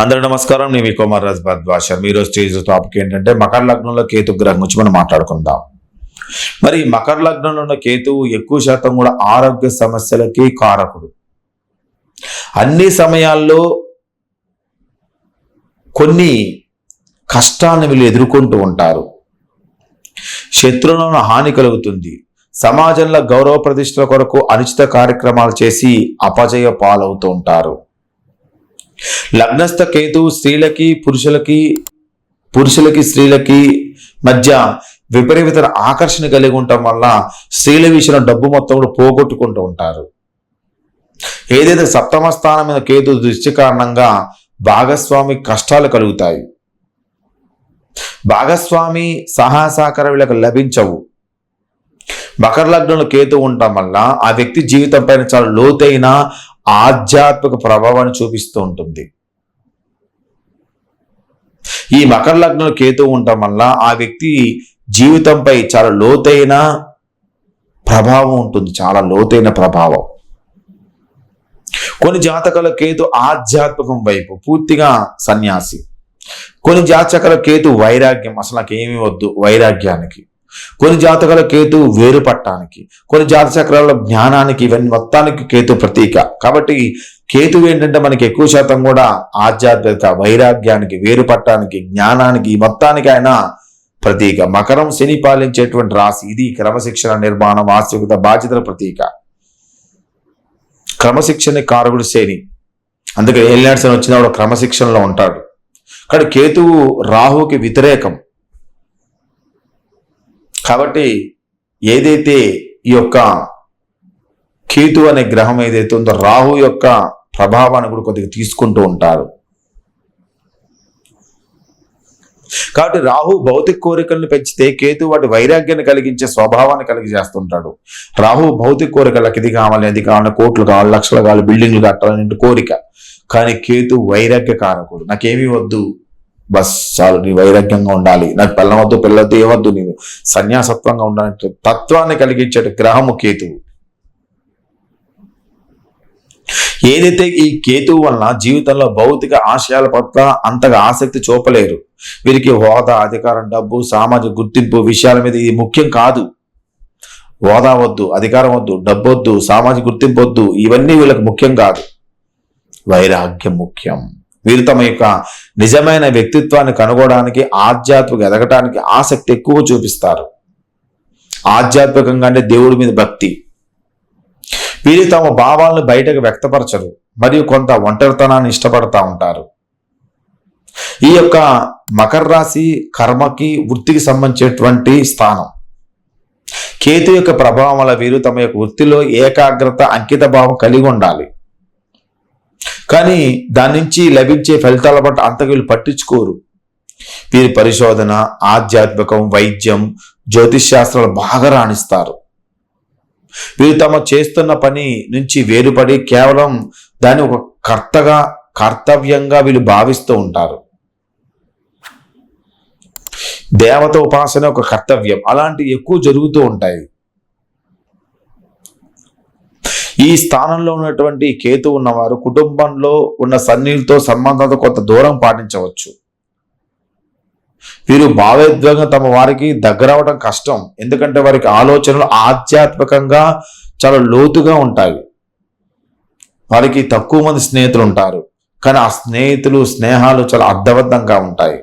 అందరూ నమస్కారం. నేను మీ కుమార్ రాజ్ భద్వాష ఈరోజు స్టేజ్ టాపిక్ ఏంటంటే మకర లగ్నంలో కేతు గ్రహం గురించి మనం మాట్లాడుకుందాం. మరి మకర లగ్నంలో ఉన్న కేతువు ఎక్కువ శాతం కూడా ఆరోగ్య సమస్యలకి కారకుడు. అన్ని సమయాల్లో కొన్ని కష్టాలను వీళ్ళు ఎదుర్కొంటూ ఉంటారు. శత్రువులను హాని కలుగుతుంది. సమాజంలో గౌరవ ప్రతిష్టల కొరకు అనుచిత కార్యక్రమాలు చేసి అపజయ పాలవుతూ ఉంటారు. లగ్నస్థ కేతు స్త్రీలకి పురుషులకి పురుషులకి స్త్రీలకి మధ్య విపరీత ఆకర్షణ కలిగి ఉండటం వల్ల స్త్రీల విషయంలో డబ్బు మొత్తం కూడా పోగొట్టుకుంటూ ఉంటారు. ఏదైతే సప్తమ స్థానం మీద కేతు దృష్టి కారణంగా భాగస్వామి కష్టాలు కలుగుతాయి. భాగస్వామి సహాయ సహకారం వీళ్ళకి లభించవు. మకర లగ్నంలో కేతు ఉండటం వల్ల ఆ వ్యక్తి జీవితం పైన చాలా లోతైన ఆధ్యాత్మిక ప్రభావాన్ని చూపిస్తూ ఉంటుంది. ఈ మకర లగ్నంలో కేతు ఉండటం వల్ల ఆ వ్యక్తి జీవితంపై చాలా లోతైన ప్రభావం ఉంటుంది. చాలా లోతైన ప్రభావం. కొన్ని జాతకాల కేతు ఆధ్యాత్మికం వైపు పూర్తిగా సన్యాసి. కొన్ని జాతకాల కేతు వైరాగ్యం. అసలు నాకేమీ వద్దు వైరాగ్యానికి. కొన్ని జాతకాల కేతు వేరు పట్టడానికి కొన్ని జాత చక్రాల జ్ఞానానికి ఇవన్నీ మొత్తానికి కేతు ప్రతీక. కాబట్టి కేతు ఏంటంటే మనకి ఎక్కువ శాతం కూడా ఆధ్యాత్మిక వైరాగ్యానికి వేరు పట్టడానికి జ్ఞానానికి మొత్తానికి ఆయన ప్రతీక. మకరం శని పాలించేటువంటి రాశి ఇది క్రమశిక్షణ నిర్మాణం ఆస్తికత బాధ్యతల ప్రతీక. క్రమశిక్షణ కారకుడు శని. అందుకే ఏలినాడ్సన్ వచ్చినప్పుడు క్రమశిక్షణలో ఉంటాడు. కానీ కేతువు రాహుకి వ్యతిరేకం. కాబట్టి ఏదైతే ఈ యొక్క కేతు అనే గ్రహం ఏదైతే ఉందో రాహు యొక్క ప్రభావాన్ని కూడా కొద్దిగా తీసుకుంటూ ఉంటారు. కాబట్టి రాహు భౌతిక కోరికలను పెంచితే కేతు వాటి వైరాగ్యాన్ని కలిగించే స్వభావాన్ని కలిగి చేస్తుంటాడు. రాహు భౌతిక కోరికలకు ఇది కావాలి అది కావాలి కోట్లు కావాలి లక్షలు కావాలి బిల్డింగ్లు కట్టాలని కోరిక. కానీ కేతు వైరాగ్య కారకుడు. నాకేమీ వద్దు. బస్ చాలు నీ వైరాగ్యంగా ఉండాలి. నాకు పిల్లవద్దు పిల్లవద్దు ఏవద్దు నేను సన్యాసత్వంగా ఉండాలంటే తత్వాన్ని కలిగించే గ్రహము కేతువు. ఏదైతే ఈ కేతువు వలన జీవితంలో భౌతిక ఆశయాల పట్ల అంతగా ఆసక్తి చూపలేరు. వీరికి హోదా అధికారం డబ్బు సామాజిక గుర్తింపు విషయాల మీద ఇది ముఖ్యం కాదు. హోదా వద్దు అధికారం వద్దు డబ్బు వద్దు సామాజిక గుర్తింపు వద్దు ఇవన్నీ వీళ్ళకి ముఖ్యం కాదు. వైరాగ్యం ముఖ్యం. వీరు తమ యొక్క నిజమైన వ్యక్తిత్వాన్ని కనుగొనడానికి ఆధ్యాత్మిక ఎదగటానికి ఆసక్తి ఎక్కువ చూపిస్తారు. ఆధ్యాత్మికంగా అంటే దేవుడి మీద భక్తి. వీరు తమ భావాలను బయటకు వ్యక్తపరచరు మరియు కొంత ఒంటరితనాన్ని ఇష్టపడతా ఉంటారు. ఈ యొక్క మకర రాశి కర్మకి వృత్తికి సంబంధించినటువంటి స్థానం. కేతు యొక్క ప్రభావం వల్ల వీరు తమ యొక్క వృత్తిలో ఏకాగ్రత అంకిత భావం కలిగి ఉండాలి. కానీ దాని నుంచి లభించే ఫలితాల పట్ల అంతగా వీళ్ళు పట్టించుకోరు. వీరి పరిశోధన ఆధ్యాత్మికం వైద్యం జ్యోతిష్ శాస్త్రాలు బాగా రాణిస్తారు. వీరు తమ చేస్తున్న పని నుంచి వేరుపడి కేవలం దాన్ని ఒక కర్తగా కర్తవ్యంగా వీళ్ళు భావిస్తూ ఉంటారు. దేవత ఉపాసన ఒక కర్తవ్యం. అలాంటివి ఎక్కువ జరుగుతూ ఉంటాయి. ఈ స్థానంలో ఉన్నటువంటి కేతు ఉన్నవారు కుటుంబంలో ఉన్న సన్నిహితులతో సంబంధాలతో కొంత దూరం పాటించవచ్చు. వీరు భావోద్వేగం తమ వారికి దగ్గర అవడం కష్టం. ఎందుకంటే వారికి ఆలోచనలు ఆధ్యాత్మికంగా చాలా లోతుగా ఉంటాయి. వారికి తక్కువ మంది స్నేహితులు ఉంటారు. కానీ ఆ స్నేహితులు స్నేహాలు చాలా అర్థబద్ధంగా ఉంటాయి.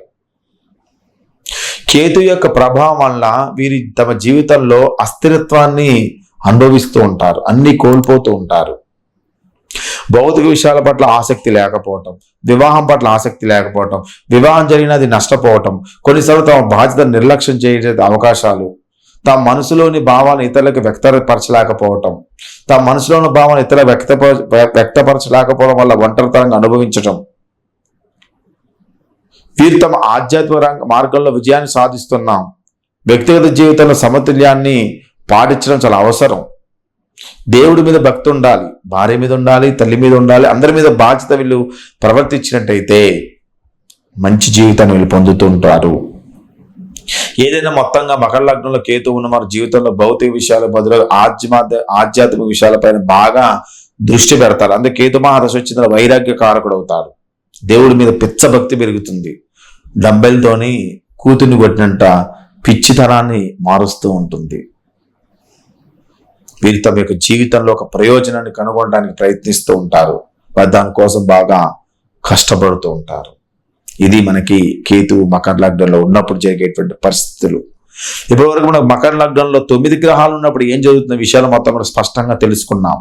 కేతు యొక్క ప్రభావం వల్ల వీరి తమ జీవితంలో అస్థిరత్వాన్ని అనుభవిస్తూ ఉంటారు అన్ని కోల్పోతూ ఉంటారు. భౌతిక విషయాల పట్ల ఆసక్తి లేకపోవటం వివాహం పట్ల ఆసక్తి లేకపోవటం వివాహం జరిగినది నష్టపోవటం కొన్నిసార్లు తమ బాధ్యత నిర్లక్ష్యం చేసే అవకాశాలు తమ మనసులోని భావాలను ఇతరులకు వ్యక్తపరచలేకపోవటం తమ మనసులోని భావాలను ఇతర వ్యక్త వ్యక్తపరచలేకపోవడం వల్ల ఒంటరితనంగా అనుభవించటం. వీరు తమ ఆధ్యాత్మిక రంగ మార్గంలో విజయాన్ని సాధిస్తున్నాం. వ్యక్తిగత జీవితంలో సమతుల్యాన్ని పాటించడం చాలా అవసరం. దేవుడి మీద భక్తి ఉండాలి భార్య మీద ఉండాలి తల్లి మీద ఉండాలి అందరి మీద బాధ్యత వీళ్ళు ప్రవర్తించినట్టయితే మంచి జీవితాన్ని వీళ్ళు పొందుతుంటారు ఏదైనా మొత్తంగా మకర లగ్నంలో కేతు ఉన్న మన జీవితంలో భౌతిక విషయాల బదులు ఆధ్యాత్మ ఆధ్యాత్మిక విషయాలపైన బాగా దృష్టి పెడతారు. అందుకే కేతు మహాదశ వచ్చిన వైరాగ్య కారకుడు అవుతారు దేవుడి మీద పిచ్చ భక్తి పెరుగుతుంది. డంబెల్తోని కూతుని కొట్టినంట పిచ్చితనాన్ని మారుస్తూ ఉంటుంది. వీరు తమ యొక్క జీవితంలో ఒక ప్రయోజనాన్ని కనుగొనడానికి ప్రయత్నిస్తూ ఉంటారు. వారు దానికోసం బాగా కష్టపడుతూ ఉంటారు. ఇది మనకి కేతు మకర లగ్నంలో ఉన్నప్పుడు జరిగేటువంటి పరిస్థితులు. ఇప్పటివరకు మనకు మకర లగ్నంలో తొమ్మిది గ్రహాలు ఉన్నప్పుడు ఏం జరుగుతున్న విషయాలు మొత్తం మనం స్పష్టంగా తెలుసుకున్నాం.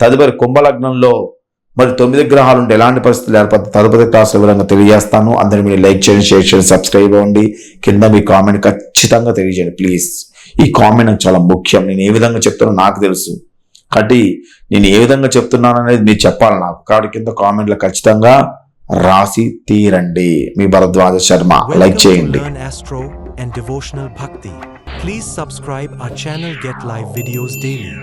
తదుపరి కుంభ లగ్నంలో మరి తొమ్మిది గ్రహాలు ఉంటే ఎలాంటి పరిస్థితులు ఏర్పడతాయి? తదుపరి క్లాస్ వివరంగా తెలియజేస్తాను. అందరూ మీరు లైక్ చేయండి షేర్ చేయండి సబ్స్క్రైబ్ అవ్వండి. కింద మీ కామెంట్ ఖచ్చితంగా తెలియజేయండి ప్లీజ్. ఈ కామెంట్ నాకు చాలా ముఖ్యం. నేను ఏ విధంగా చెప్తానో నాకు తెలుసు. కాబట్టి నేను ఏ విధంగా చెప్తున్నాను అనేది మీరు చెప్పాలి నాకు. కాబట్టి కింద కామెంట్లో ఖచ్చితంగా రాసి తీరండి. మీ భరద్వాజ శర్మ లైక్ చేయండి. And Devotional Bhakti. Please subscribe our channel Get Live videos daily.